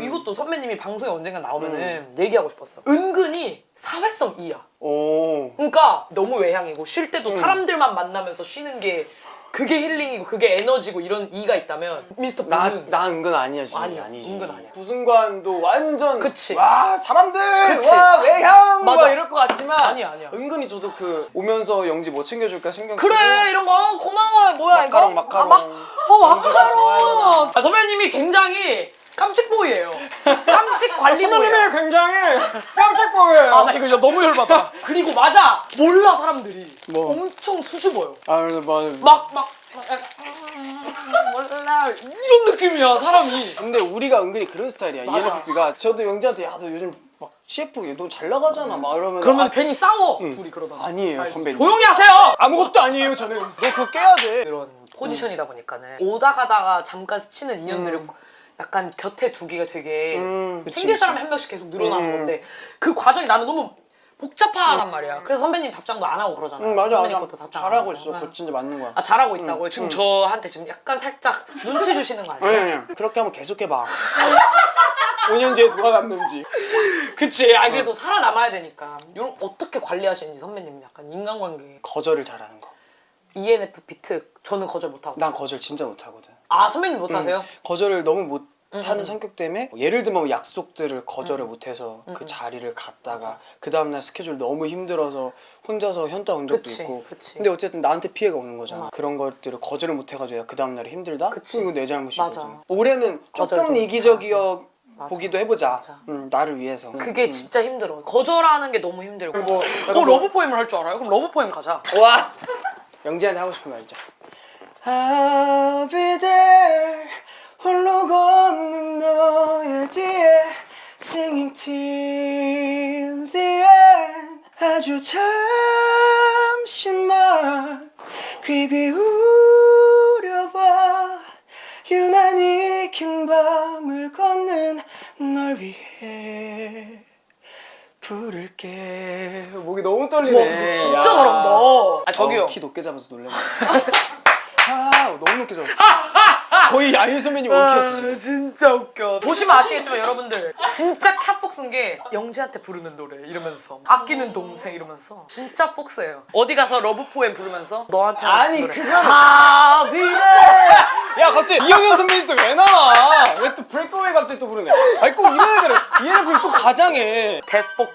이것도 선배님이 방송에 언젠가 나오면은 얘기하고 싶었어. 은근히 사회성 이야. 오. 그러니까 너무 외향이고 쉴 때도 사람들만 만나면서 쉬는 게 그게 힐링이고 그게 에너지고 이런 이가 있다면 미스터 나, 빈은 나 은근 아니야 지금 아니야, 아니지 은근 아니야. 부승관도 완전 그치. 와 사람들 그치. 와 외향 맞아. 막 이럴 것 같지만 아니야, 아니야. 은근히 저도 그 오면서 영지 뭐 챙겨줄까 신경 그래 이런 거 어, 고마워요 뭐야 마카롱, 이거 마카롱. 아, 마, 어 영주가 좋아하잖아. 마카롱 아, 선배님이 굉장히 깜찍보이예요. 깜찍 관리보예요. 선배님이 굉장히 깜짝 보여요. 아 나 이거 너무 열받아. 그리고 맞아. 몰라 사람들이. 뭐? 엄청 수줍어요. 아 그래서 막막막 몰라. 이런 느낌이야 사람이. 근데 우리가 은근히 그런 스타일이야. 맞아. ENFP가. 저도 영지한테 야 너 요즘 막 CF 너 잘 나가잖아. 막 이러면 그러면 아, 괜히 싸워 둘이 그러다가. 아니에요, 아니, 선배님. 조용히 하세요! 아무것도 아니에요 저는. 너 그거 깨야 돼. 이런 포지션이다 보니까는 오다 가다가 잠깐 스치는 인연들을 약간 곁에 두기가 되게 음, 그치, 챙길 그치. 사람이 한 명씩 계속 늘어나는 음. 건데 그 과정이 나는 너무 복잡하단 말이야. 그래서 선배님 답장도 안 하고 그러잖아. 응 맞아 선배님 것도 답장 안 잘하고 하고. 있어 응. 그거 진짜 맞는 거야 아 잘하고 있다고. 지금 저한테 지금 약간 살짝 눈치 주시는 거 아니에요? 아니 아니 그렇게 한번 계속해봐 5년 뒤에 누가 갔는지 그치. 아 그래서 살아남아야 되니까. 이런 어떻게 관리하시는지 선배님 약간 인간관계. 거절을 잘하는 거. ENFP 특 저는 거절 못 하고. 난 거절 진짜 못하거든. 아 선배님 못 하세요? 거절을 너무 못 음, 하는 성격 때문에 예를 들면 뭐 약속들을 거절을 못해서 그 자리를 갔다가 그 다음날 스케줄 너무 힘들어서 혼자서 현타 온 적도 그치, 있고 그치. 근데 어쨌든 나한테 피해가 오는 거잖아 맞아. 그런 것들을 거절을 못해가지고 그 다음날이 힘들다? 그치. 이거 내 잘못이거든 맞아. 올해는 조금 좀 이기적이어 맞아. 보기도 해보자 맞아. 음, 나를 위해서 그게 음. 진짜 힘들어. 거절하는 게 너무 힘들고. 뭐, 어, 약간 뭐- 러브 포엠을 할 줄 알아요? 그럼 러브 포엠 가자. 와 영지한테 하고 싶은 말 있죠 I'll be Till the end 아주 잠시만 귀 기울여봐 유난히 긴 밤을 걷는 널 위해 부를게 목이 너무 떨리네 와, 너 진짜 야. 잘한다. 아 저기요. 어, 키 높게 잡아서 놀래라. 아, 너무 높게 잡았어. 거의 아이유 선배님 원키였어 지금. 진짜 웃겨. 보시면 아시겠지만 여러분들 진짜 캬폭스인 게 영지한테 부르는 노래 이러면서 아끼는 동생 이러면서 진짜 폭스예요. 어디 가서 러브 포엠 부르면서 너한테 아니. 그거는- 아 비네. 야 갑자기 이영현 선배님 또 왜 나와? 왜 또 브레이크웨이 갑자기 또 부르냐? 아니 꼭 이런 애들은 ENFP 또 가장해. 대폭스.